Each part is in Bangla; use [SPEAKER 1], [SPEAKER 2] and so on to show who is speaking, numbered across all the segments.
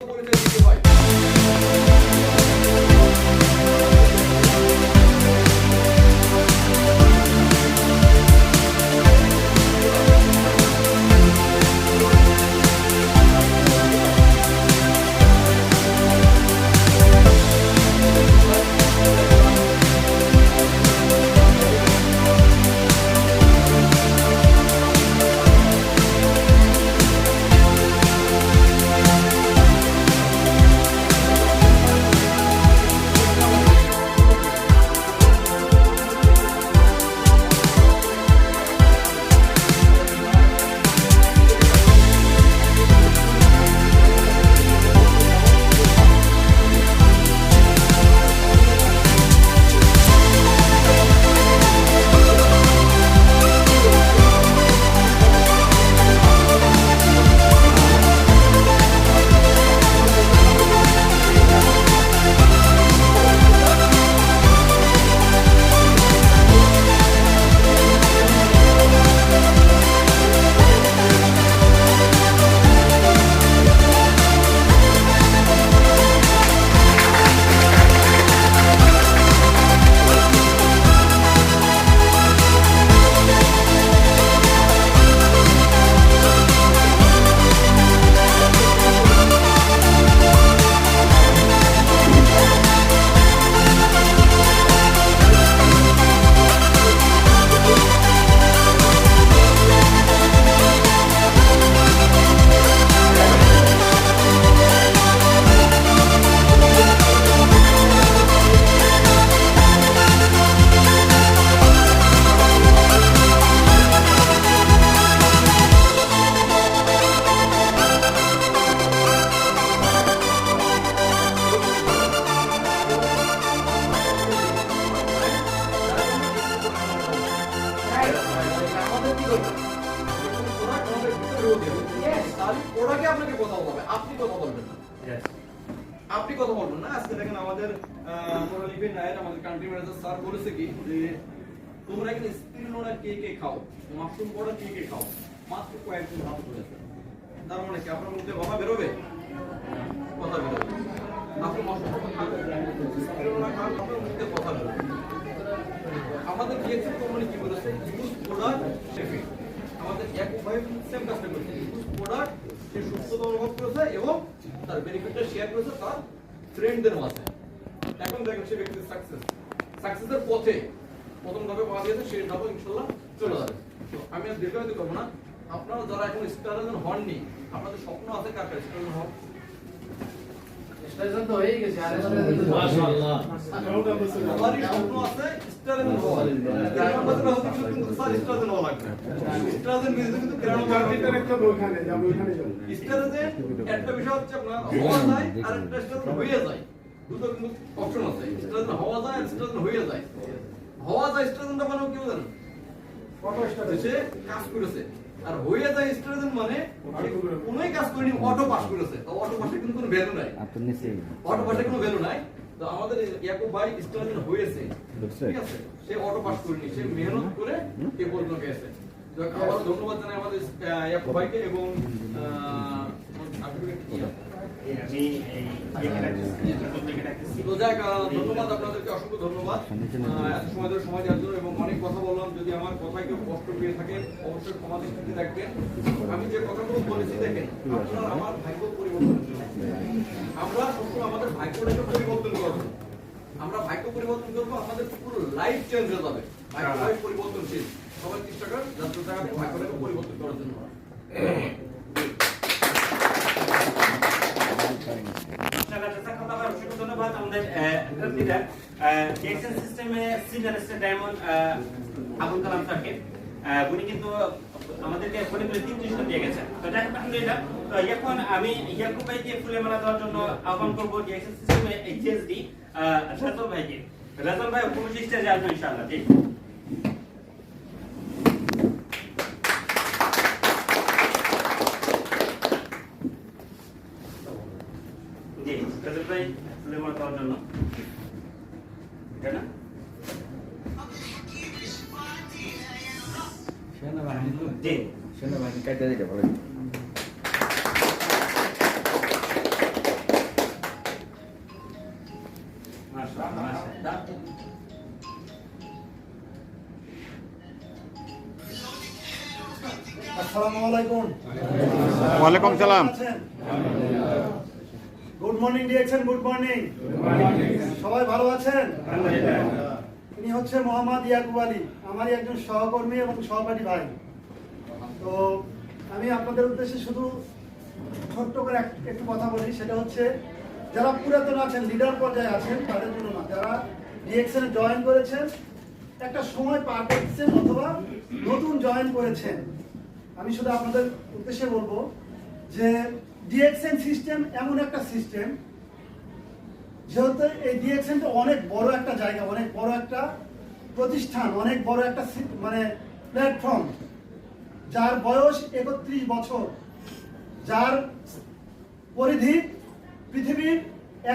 [SPEAKER 1] What is it? তাহলে product আপনাকে কথা বলবে, আপনি কথা বলবেন না। আপনি কথা বলবেন না। আজকে দেখেন আমাদের মোরালিফিন নায়ের আমাদের কান্ট্রি ম্যানেজার স্যার বলেছে কি যে তোমরা এখানে স্পিরুলিনা কে কে খাও? মাশরুম পাউডার কে কে খাও? মাত্র কয়েকজন হাত তুলেছে তার মানে কি আপনার মধ্যে কথা বেরোবে? কথা বেরোবে। আপনি মাশরুম পাউডার খান আপনার মধ্যে কথা বেরোবে। আমাদের ডিএক্সএল কোম্পানি কি বলেছে? ইউজ প্রোডাক্ট শেফিং আমাদের এক উপায় সেম কাজটা করছে। ইউজ প্রোডাক্ট সে সুস্থতা অনুভব করেছে এবং তার বেনিফিটটা শেয়ার করেছে তার ফ্রেন্ডদের মাঝে। এখন দেখেন সে ব্যক্তি সাকসেস সাকসেসের পথে প্রথম ধাপে পাওয়া গেছে সেই ধাপে ইনশাল্লাহ চলে যাবে। তো আমি আর দীর্ঘায়িত করব না। আপনারা যারা এখন স্টারজন হননি আপনাদের স্বপ্ন আছে কার কাছে স্টারজন হন একটা বিষয় হচ্ছে হওয়া যায়। আর একটা হয়ে যায়। কিন্তু অপশন আছে হওয়া যায় আর স্টারজন হয়ে যায় হওয়া যায় স্টারজনটা মানে কি জানেন কাজ করেছে। আর হয়ে যায় স্টারজন মানে কোনোই কাজ করেনি অটো পাস করেছে। তো অটো পাসে কিন্তু কোনো ভ্যালু নাই। অটো পাসে কোনো ভ্যালু নাই। তো আমাদের ইয়াকুব ভাই হয়েছে। ঠিক আছে? সে অটো পাস করেনি সে মেহনত করে এ পর্যন্ত গেছে। তো আবার ধন্যবাদ জানাই আমাদের ইয়াকুব ভাইকে এবং
[SPEAKER 2] আমি এই
[SPEAKER 1] ধন্যবাদ আপনাদেরকে অসংখ্য ধন্যবাদ। এত সময় ধরে সময় দেওয়ার জন্য এবং অনেক কথা বললাম যদি আমার কথায় কেউ কষ্ট পেয়ে থাকেন অবশ্যই ক্ষমা দৃষ্টিতে দেখবেন। আমি যে কথাগুলো বলেছি, দেখেন, আপনার আমার ভাগ্য পরিবর্তন আমরা সবসময় আমাদের ভাগ্যটাকে পরিবর্তন করব। আমরা ভাগ্য পরিবর্তন করব, আমাদের পুরো লাইফ চেঞ্জ হয়ে যাবে। ভাগ্য পরিবর্তনশীল। সবাই চেষ্টা করেন যাতে তারা ভাগ্যটাকে পরিবর্তন করার জন্য।
[SPEAKER 2] ধন্যবাদ আমাদের লিডার সিস্টেমে senior star diamond Abul Kalam স্যারকে। উনি কিন্তু আমাদেরকে ফোনে করে তিন জিনিস দিয়ে গেছে তো যাই হোক আলহামদুলিল্লাহ তো এখন আমি ইয়াকুব ভাইকে ফুলে মালা দেওয়ার জন্য আহ্বান করব ডিএক্সএন সিস্টেমে এইচএসডি রাজল ভাইকে। রাজল ভাই উপস্থিত স্টেজে আসবেন ইনশাআল্লাহ, জি। জি, রাজল ভাই ফুলে মালা দেওয়ার জন্য।
[SPEAKER 3] কাটে
[SPEAKER 4] দিলে ভালো
[SPEAKER 5] ওয়ালাইকুম সালাম।
[SPEAKER 4] গুড মর্নিং দিয়েছেন গুড মর্নিং। সবাই ভালো আছেন? তিনি হচ্ছে মোহাম্মদ ইয়াকুব আলী আমারই একজন সহকর্মী এবং সহপাঠী ভাই। তো আমি আপনাদের উদ্দেশ্যে শুধু ছোট্ট করে একটু কথা বলি, সেটা হচ্ছে যারা পুরাতন আছেন, লিডার পর্যায়ে আছেন, তাদের জন্য না, যারা ডিএক্সএন জয়েন করেছেন, একটা সময় পার করছেন অথবা নতুন জয়েন করেছেন। আমি শুধু আপনাদের উদ্দেশ্যে বলব যে ডিএক্সএন সিস্টেম এমন একটা সিস্টেম যেহেতু এই ডিএক্সএনটা অনেক বড় একটা জায়গা, অনেক বড় একটা প্রতিষ্ঠান, অনেক বড় একটা মানে প্ল্যাটফর্ম যার বয়স একত্রিশ বছর, যার পরিধি পৃথিবীর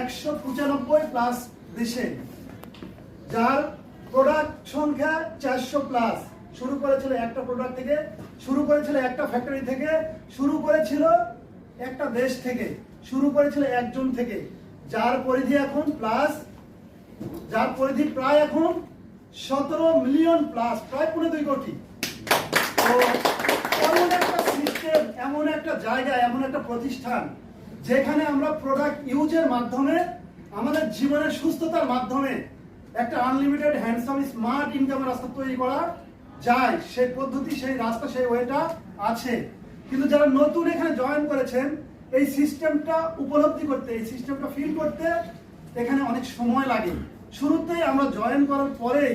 [SPEAKER 4] একশো পঁচানব্বই প্লাস দেশে, যার প্রোডাক্ট সংখ্যা চারশো প্লাস শুরু করেছিল একটা প্রোডাক্ট থেকে, শুরু করেছিল একটা ফ্যাক্টরি থেকে, শুরু করেছিল একটা দেশ থেকে, শুরু করেছিল একজন থেকে। যার পরিধি এখন প্লাস যার পরিধি প্রায় এখন সতেরো মিলিয়ন প্লাস প্রায় পনেরো দুই কোটি। তো এমন একটা জায়গা এমন একটা প্রতিষ্ঠান যেখানে আমরা প্রোডাক্ট ইউজের মাধ্যমে আমাদের জীবনের সুস্থতার মাধ্যমে একটা আনলিমিটেড হ্যান্ডসাম স্মার্ট ইনকামের রাস্তা তৈরি করা যায়। সেই পদ্ধতি, সেই রাস্তা, সেই ওয়েটা আছে। কিন্তু যারা নতুন এখানে জয়েন করেছেন, এই সিস্টেমটা উপলব্ধি করতে, এই সিস্টেমটা ফিল করতে এখানে অনেক সময় লাগে। শুরুতেই আমরা জয়েন করার পরেই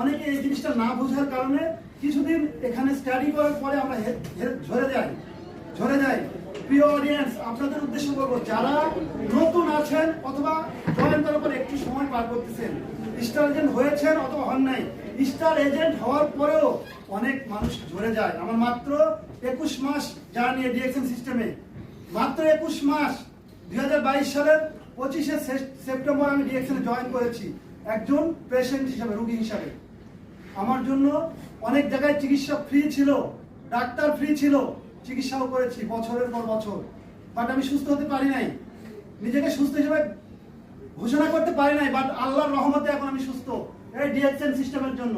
[SPEAKER 4] অনেকে এই জিনিসটা না বোঝার কারণে কিছুদিন এখানে স্টাডি করার পরে আমরা ঝরে যাই ঝরে যাই। প্রিয় অডিয়েন্স আপনাদের উদ্দেশ্য বলব, যারা নতুন আছেন অথবা জয়েন করার একটু সময় পার করতেছেন স্টার এজেন্ট হয়েছেন অথবা হন নাই স্টার এজেন্ট হওয়ার পরেও অনেক মানুষ ঝরে যায়। আমার মাত্র একুশ মাস জার্নি ডিএকশন সিস্টেমে। মাত্র একুশ মাস, দুই হাজার বাইশ সালের পঁচিশে সেপ্টেম্বর আমি ডিএকশনে জয়েন করেছি, একজন পেশেন্ট হিসাবে, রোগী হিসাবে। আমার জন্য অনেক জায়গায় চিকিৎসা ফ্রি ছিল, ডাক্তার ফ্রি ছিল, চিকিৎসাও করেছি বছরের পর বছর। বাট আমি সুস্থ হতে পারি নাই। নিজেকে সুস্থ হিসেবে ঘোষণা করতে পারি নাই বাট আল্লাহর রহমতে এখন আমি সুস্থ। এই ডিএক্সএন সিস্টেমের জন্য।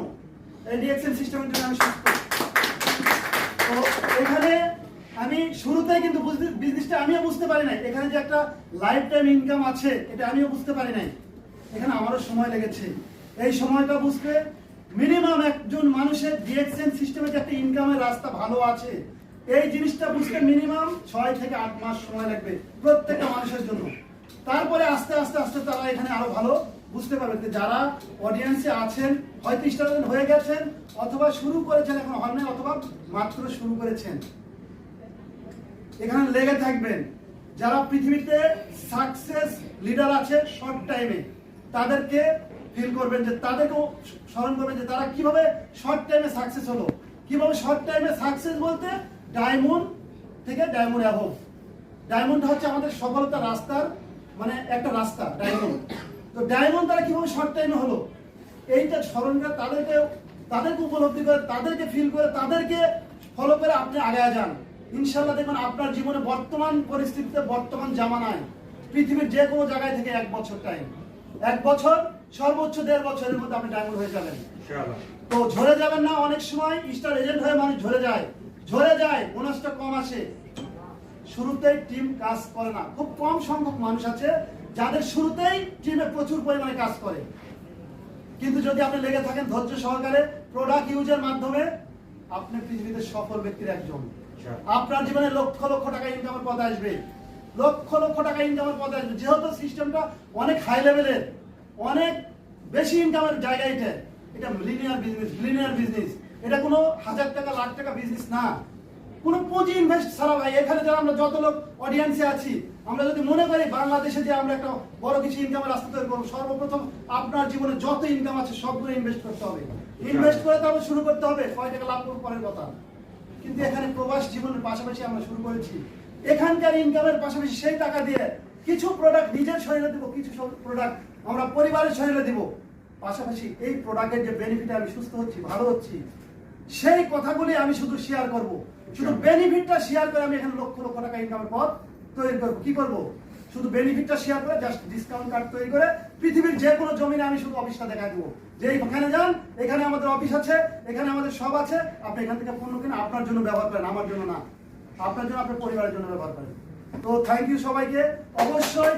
[SPEAKER 4] এই ডিএক্সএন সিস্টেমের জন্য আমি সুস্থ। তো এখানে আমি শুরুতেই কিন্তু বিজনেসটা আমিও বুঝতে পারি নাই। এখানে যে একটা লাইফ টাইম ইনকাম আছে, এটা আমিও বুঝতে পারি নাই। এখানে আমারও সময় লেগেছে। এই সময়টা বুঝতে মিনিমাম একজন মানুষের ডিএক্সএন সিস্টেমে যে একটা ইনকামের রাস্তা ভালো আছে, এই জিনিসটা বুঝতে মিনিমাম ছয় থেকে আট মাস সময় লাগবে প্রত্যেকটা মানুষের জন্য। তারপরে আস্তে আস্তে আস্তে তারা এখানে আরও ভালো বুঝতে পারবে যে যারা অডিয়েন্সে আছেন, হয়তো স্টার হয়ে গেছেন, অথবা শুরু করেছেন, এখন হন নাই, অথবা মাত্র শুরু করেছেন। এখানে লেগে থাকবেন, যারা পৃথিবীতে সাকসেস লিডার আছে শর্ট টাইমে তাদেরকে ফিল করবেন যে তাদেরকেও স্মরণ করবেন যে তারা কীভাবে শর্ট টাইমে সাকসেস হলো। কীভাবে শর্ট টাইমে সাকসেস বলতে ডায়মন্ড থেকে ডায়মন্ড অ্যাভব ডায়মন্ড হচ্ছে আমাদের সফলতার রাস্তার মানে একটা রাস্তা ডায়মন্ড তো ডায়মন্ড তারা কীভাবে শর্ট টাইমে হলো? এইটা স্মরণ করে তাদেরকে তাদেরকে উপলব্ধি করে, তাদেরকে ফিল করে, তাদেরকে ফলো করে আপনি আগে যান। ইনশাল্লাহ দেখবেন আপনার জীবনে বর্তমান পরিস্থিতিতে বর্তমান জামানায় পৃথিবীর যে কোনো জায়গায় থেকে এক বছর টাইম এক বছর সর্বোচ্চ দেড় বছরের মধ্যে আপনি ডায়মন্ড হয়ে যাবেন। তো ঝরে যাবেন না অনেক সময় স্টার এজেন্ট হয়ে মানুষ ঝরে যায়। ঝরে যায় বোনাসটা কম আসে। শুরুতেই টিম কাজ করে না। খুব কম সংখ্যক মানুষ আছে যাদের শুরুতেই টিমে প্রচুর পরিমাণে কাজ করে। কিন্তু যদি আপনি লেগে থাকেন ধৈর্য সহকারে প্রোডাক্ট ইউজের মাধ্যমে আপনি পৃথিবীতে সফল ব্যক্তির একজন। আপনার জীবনে লক্ষ লক্ষ টাকা ইনকামের পথ আসবে। লক্ষ লক্ষ টাকা ইনকামের পথ আসবে। যেহেতু সিস্টেমটা অনেক হাই লেভেলের অনেক বেশি ইনকামের জায়গা এটা। এটা লিনিয়ার বিজনেস লিনিয়ার বিজনেস এটা কোনো হাজার টাকা, লাখ টাকা বিজনেস না। কোনো পুঁজি ইনভেস্ট ছাড়া ভাই, এখানে যারা আমরা যত লোক অডিয়েন্সে আছি, আমরা যদি মনে করি বাংলাদেশে যে আমরা একটা বড় কিছু ইনকামের রাস্তা তৈরি করব, সর্বপ্রথম আপনার জীবনে যত ইনকাম আছে সবগুলো ইনভেস্ট করতে হবে। ইনভেস্ট করে তারপর শুরু করতে হবে কয় টাকা লাভ করব পরের কথা। কিন্তু এখানে প্রবাস জীবনের পাশাপাশি আমরা শুরু করেছি। এখানকার ইনকামের পাশাপাশি সেই টাকা দিয়ে কিছু প্রোডাক্ট নিজের শরীরে দিব কিছু প্রোডাক্ট আমরা পরিবারের শরীরে দিব। পাশাপাশি এই প্রোডাক্টের যে বেনিফিট আমি সুস্থ হচ্ছি ভালো হচ্ছি সেই কথাগুলি আমি শুধু শেয়ার করব। শুধু বেনিফিটটা শেয়ার করে আমি এখানে লক্ষ লক্ষ টাকা ইনকামের পথ তৈরি করব। কি করব? শুধু বেনিফিটটা শেয়ার করে জাস্ট ডিসকাউন্ট কার্ড তৈরি করে পৃথিবীর যে কোনো জমিনে আমি শুধু অফিসটা দেখা দেবো। যে এখানে যান এখানে আমাদের অফিস আছে এখানে আমাদের সব আছে। আপনি এখান থেকে পণ্য কিনে আপনার জন্য ব্যবহার করেন আমার জন্য না। আপনার জন্য, আপনার পরিবারের জন্য ব্যবহার করেন। তো থ্যাংক ইউ সবাইকে। অবশ্যই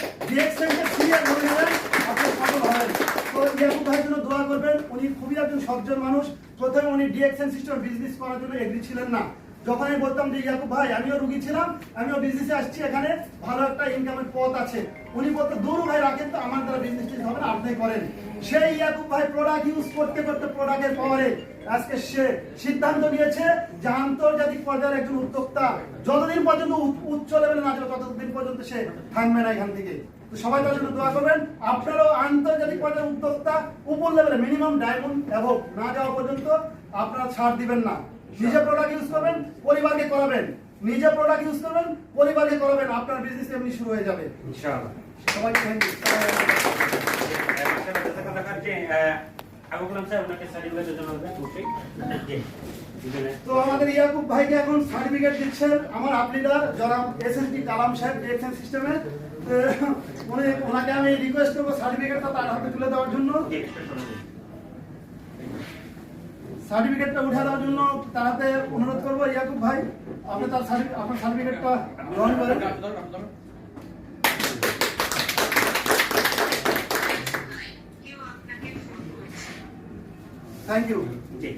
[SPEAKER 4] আপনি সফল হবেন তো ভাইয়ের জন্য দোয়া করবেন। উনি খুবই একজন সজ্জন মানুষ। প্রথমে উনি ডিএক্সেন সিস্টেম বিজনেস করার জন্য এগ্রি ছিলেন না। যখন আমি বলতাম যে ইয়াকুব ভাই, আমিও রুগী ছিলাম, আমিও বিজনেসে আসছি এখানে, ভালো একটা ইনকামের পথ আছে। উনি বলতো, দৌড়ু ভাই, রাখেন তো, আমার দ্বারা বিজনেস হবে না, আপনি করেন। সেই ইয়াকুব ভাই প্রোডাক্ট ইউজ করতে করতে প্রোডাক্টের পাওয়ারে আজকে সে সিদ্ধান্ত নিয়েছে যে আন্তর্জাতিক পর্যায়ের একজন উদ্যোক্তা, যতদিন পর্যন্ত উচ্চ লেভেলে না যাবে ততদিন পর্যন্ত সে থাকবে না এখান থেকে। তো সবাই তার জন্য দোয়া করবেন, আপনারাও আন্তর্জাতিক পর্যায়ের উদ্যোক্তা, উপর লেভেলে মিনিমাম ডায়মন্ড এবং না যাওয়া পর্যন্ত আপনারা ছাড় দিবেন না। নিজে প্রোডাক্ট ইউজ করবেন পরিবারকে করাবেন। নিজে প্রোডাক্ট ইউজ করবেন পরিবারকে করাবেন। আপনার বিজনেস এমনি শুরু হয়ে যাবে।
[SPEAKER 2] ইনশাআল্লাহ।
[SPEAKER 4] সবাই থ্যাংক ইউ তো আমাদের ইয়াকুব ভাইকে এখন সার্টিফিকেট দিচ্ছেন আমার এস এস কালাম সাহেব ডিএক্সএন সিস্টেমে উনি ওনাকে আমি রিকোয়েস্ট করব সার্টিফিকেটটা তার হাতে তুলে দেওয়ার জন্য। সার্টিফিকেটটা উঠে দেওয়ার জন্য তার অনুরোধ করব ইয়াকুব ভাই আপনি তার আপনার সার্টিফিকেটটা গ্রহণ করেন। Thank you
[SPEAKER 2] ji.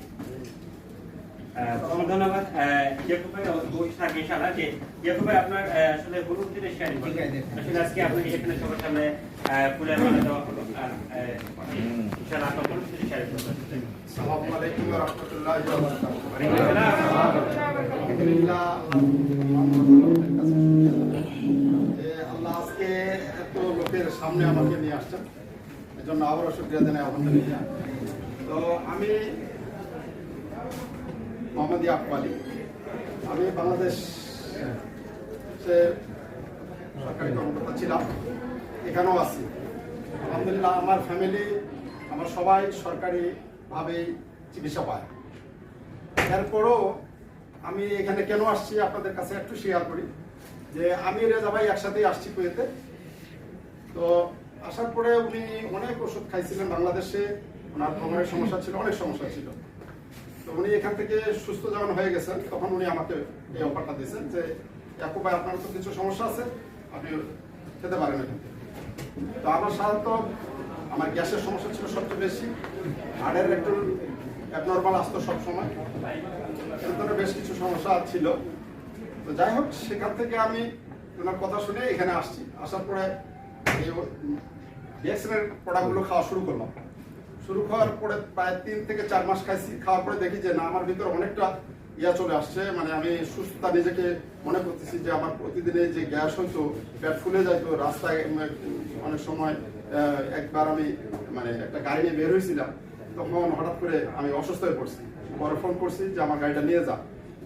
[SPEAKER 2] ধন্যবাদ। আহ, ইয়াকুব ভাই অবশ্যই থাকবে ইনশাআল্লাহ যে ইয়াকুব ভাই আপনার আসলে শেয়ারিং আজকে আপনাকে এখানে সবার সামনে ফুলের মালা দেওয়া হলো। আর ইনশাআল্লাহ আপনার হলুদ শেয়ারিং
[SPEAKER 3] এত লোকের সামনে আমাকে নিয়ে আসছেন এজন্য আবারও শুক্রিয়া জানাই তো আমি মোহাম্মদ ইয়াকুব আমি বাংলাদেশ সরকারি কর্মকর্তা ছিলাম এখানেও আছি আলহামদুলিল্লাহ আমার ফ্যামিলি আমার সবাই সরকারিভাবেই চিকিৎসা পায়। এরপরও আমি এখানে কেন আসছি আপনাদের কাছে একটু শেয়ার করি, যে আমি রেজা ভাই একসাথেই আসছি কুয়েতে। তো আসার পরে উনি অনেক ওষুধ খাইছিলেন বাংলাদেশে, ওনার কোমরের সমস্যা ছিল, অনেক সমস্যা ছিল। তো উনি এখান থেকে সুস্থ যখন হয়ে গেছেন, তখন উনি আমাকে এই অফারটা দিয়েছেন যে, ইয়াকুব ভাই, আপনার তো কিছু সমস্যা আছে, আপনি খেতে পারেন এখান থেকে। তো আমার সাধারণত আমার গ্যাসের সমস্যা ছিল সবচেয়ে বেশি। হাড়ের একটু অ্যাবনর্মাল আসতো সবসময়। ভিতরে বেশ কিছু সমস্যা ছিল। তো যাই হোক, সেখান থেকে আমি ওনার কথা শুনে এখানে আসছি। আসার পরে এই ডিএক্সএনের প্রোডাক্টগুলো খাওয়া শুরু করলাম। শুরু খাওয়ার পরে প্রায় তিন থেকে চার মাস খাইছি। খাওয়ার পরে দেখি যে না, আমার ভিতরে অনেকটা ইয়া চলে আসছে। মানে আমি সুস্থতা নিজেকে মনে করতেছি যে আমার প্রতিদিনে যে গ্যাস হইতো, পেট ফুলে যাইতো, রাস্তায় অনেক সময় একবার আমি মানে একটা গাড়ি নিয়ে বের হয়েছিলাম, তখন হঠাৎ করে আমি অসুস্থ হয়ে পড়ছি। পরে ফোন করছি যে আমার গাড়িটা নিয়ে যা।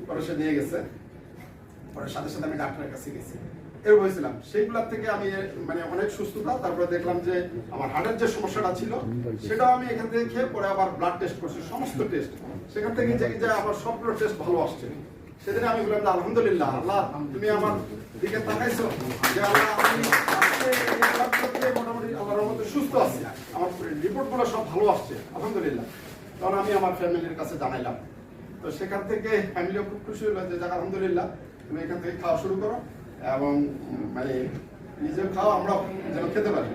[SPEAKER 3] পরে সে নিয়ে গেছে। পরে সাথে সাথে আমি ডাক্তারের কাছে গেছি। এরকম হয়েছিলাম। সেইগুলোর থেকে আমি মানে অনেক সুস্থতা, তারপরে দেখলাম যে আমার হার্টের যে সমস্যাটা ছিল, সেটাও আমি এখান থেকে খেয়ে পরে আবার ব্লাড টেস্ট করছি, সমস্ত টেস্ট সেখান থেকে যে যে আমার সবগুলো টেস্ট ভালো আসছে। সেদিন আমি বললাম আলহামদুলিল্লাহ, আল্লাহ, তুমি আমার দিকে তাকাইছো। যে আল্লাহ আমি আজকে এই blood test দিয়ে মোটামুটি আল্লাহর মধ্যে সুস্থ আছি আমার রিপোর্টগুলো সব ভালো আসছে, আলহামদুলিল্লাহ। তখন আমি আমার ফ্যামিলির কাছে জানাইলাম। তো সেখান থেকে ফ্যামিলিও খুব খুশি হলো যে, যাক, আলহামদুলিল্লাহ, তুমি এখান থেকে খাওয়া শুরু করো এবং মানে নিজেও খাও আমরাও যেন খেতে পারি।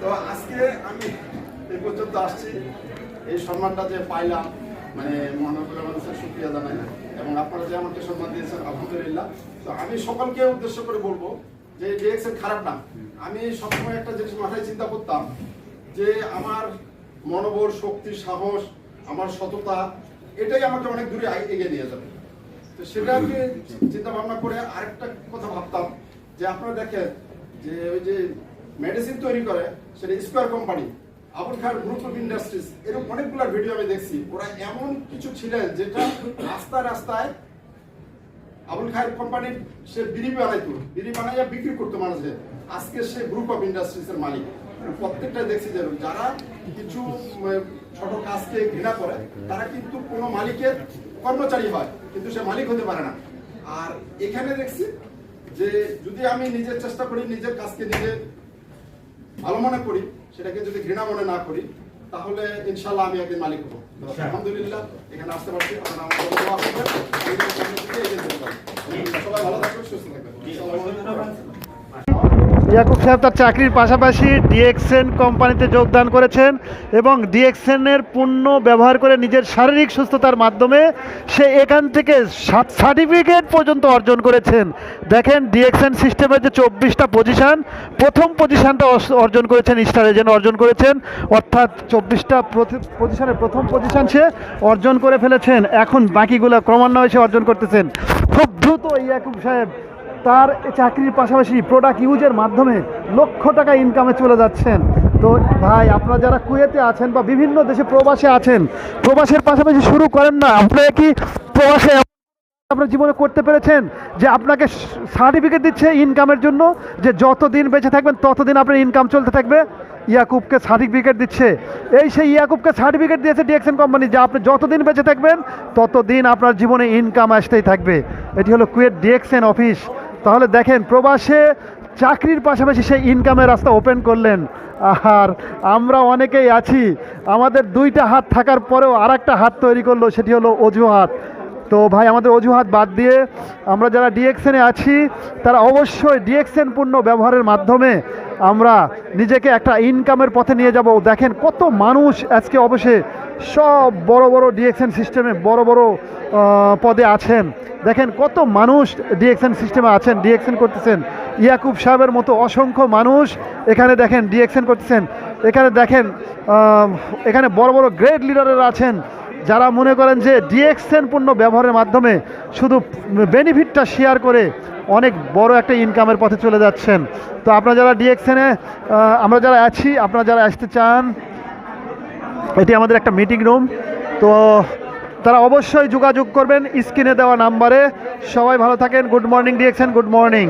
[SPEAKER 3] তো আজকে আমি এই পর্যন্ত আসছি। এই সম্মানটা যে পাইলাম মানে মহানগর মানুষের সুক্রিয়া জানাই। এবং আপনারা যে আমাকে সম্মান দিয়েছেন, আলহামদুলিল্লাহ। তো আমি সকলকে উদ্দেশ্য করে বলব যে ডিএক্সএন খারাপ না। আমি সবসময় একটা জিনিস মাথায় চিন্তা করতাম যে আমার মনোবল, শক্তি, সাহস, আমার সততা, এটাই আমাকে অনেক দূরে এগিয়ে নিয়ে যাবে। তো সেটাকে চিন্তা ভাবনা করে আরেকটা কথা ভাবতাম, যে আপনারা দেখেন যে ওই যে মেডিসিন তৈরি করে, সেটা Square company Abul Khayer group of industries এরকম অনেকগুলো ভিডিও আমি দেখছি। ওরা এমন কিছু ছিলেন যেটা রাস্তায় রাস্তায় আবুল খায়ের কোম্পানির সে বিড়ি বানাইতো, বিড়ি বানাইয়া বিক্রি করতো মানুষে আজকে সে গ্রুপ অফ ইন্ডাস্ট্রিজ এর মালিক। প্রত্যেকটা দেখছি যে যারা কিছু ছোট কাজকে ঘৃণা করে তারা কিন্তু কোনো মালিকের কর্মচারী হয় কিন্তু সে মালিক হতে পারে না। আর এখানে দেখছি যে যদি আমি নিজের চেষ্টা করি নিজের কাজকে নিজে ভালো মনে করি সেটাকে যদি ঘৃণা মনে না করি তাহলে ইনশাল্লাহ আমি একদিন মালিক হব। তো আলহামদুলিল্লাহ এখানে আসতে পারছি। আপনারা আমার দোয়া করবেন। সবাই ভালো থাকবেন সুস্থ থাকবেন।
[SPEAKER 4] ইয়াকুব সাহেব তার চাকরির পাশাপাশি ডিএক্সএন কোম্পানিতে যোগদান করেছেন এবং ডিএক্সএনের পণ্য ব্যবহার করে নিজের শারীরিক সুস্থতার মাধ্যমে সে এখান থেকে সার্টিফিকেট পর্যন্ত অর্জন করেছেন। দেখেন, ডিএক্সএন সিস্টেমের যে চব্বিশটা পজিশন প্রথম পজিশনটা অর্জন করেছেন স্টার এজেন্ট অর্জন করেছেন। অর্থাৎ চব্বিশটা পজিশনের প্রথম পজিশন সে অর্জন করে ফেলেছেন। এখন বাকিগুলো ক্রমান্বয়ে সে অর্জন করতেছেন। খুব দ্রুত ইয়াকুব সাহেব তার চাকরির পাশাপাশি প্রোডাক্ট ইউজের মাধ্যমে লক্ষ টাকা ইনকামে চলে যাচ্ছেন। তো ভাই, আপনারা যারা কুয়েতে আছেন বা বিভিন্ন দেশে প্রবাসে আছেন, প্রবাসের পাশাপাশি শুরু করেন না। আপনারা কি প্রবাসে আপনার জীবনে করতে পেরেছেন যে আপনাকে সার্টিফিকেট দিচ্ছে ইনকামের জন্য, যে যতদিন বেঁচে থাকবেন, ততদিন আপনার ইনকাম চলতে থাকবে? ইয়াকুবকে সার্টিফিকেট দিচ্ছে। এই সেই ইয়াকুবকে সার্টিফিকেট দিয়েছে ডিএক্সএন কোম্পানি যে আপনি যতদিন বেঁচে থাকবেন, ততদিন আপনার জীবনে ইনকাম আসতেই থাকবে। এটি হলো কুয়েট ডিএক্সএন অফিস তাহলে দেখেন, প্রবাসে চাকরির পাশাপাশি সেই ইনকামের রাস্তা ওপেন করলেন। আর আমরা অনেকেই আছি, আমাদের দুইটা হাত থাকার পরেও আর একটা হাত তৈরি করল, সেটি হলো অজুহাত। তো ভাই, আমাদের অজুহাত বাদ দিয়ে আমরা যারা ডিএক্সএনে আছি, তারা অবশ্যই ডিএক্সএন পণ্য ব্যবহারের মাধ্যমে আমরা নিজেকে একটা ইনকামের পথে নিয়ে যাব। দেখেন, কত মানুষ আজকে অবশ্যই সব বড় বড় ডিএক্সএন সিস্টেমে বড় বড় পদে আছেন। দেখেন কত মানুষ ডিএক্সএন সিস্টেমে আছেন, ডিএক্সএন করতেছেন। ইয়াকুব সাহেবের মতো অসংখ্য মানুষ এখানে দেখেন, ডিএক্সএন করতেছেন। এখানে দেখেন এখানে বড় বড় গ্রেট লিডারেরা আছেন, যারা মনে করেন যে ডিএক্সএন পণ্য ব্যবহারের মাধ্যমে শুধু বেনিফিটটা শেয়ার করে অনেক বড় একটা ইনকামের পথে চলে যাচ্ছেন। তো আপনারা যারা ডিএক্সএনে আমরা যারা আছি, আপনারা যারা আসতে চান, এটি আমাদের একটা মিটিং রুম তো তারা অবশ্যই যোগাযোগ করবেন স্ক্রিনে দেওয়া নাম্বারে। সবাই ভালো থাকেন। Good morning, DXN. Good morning.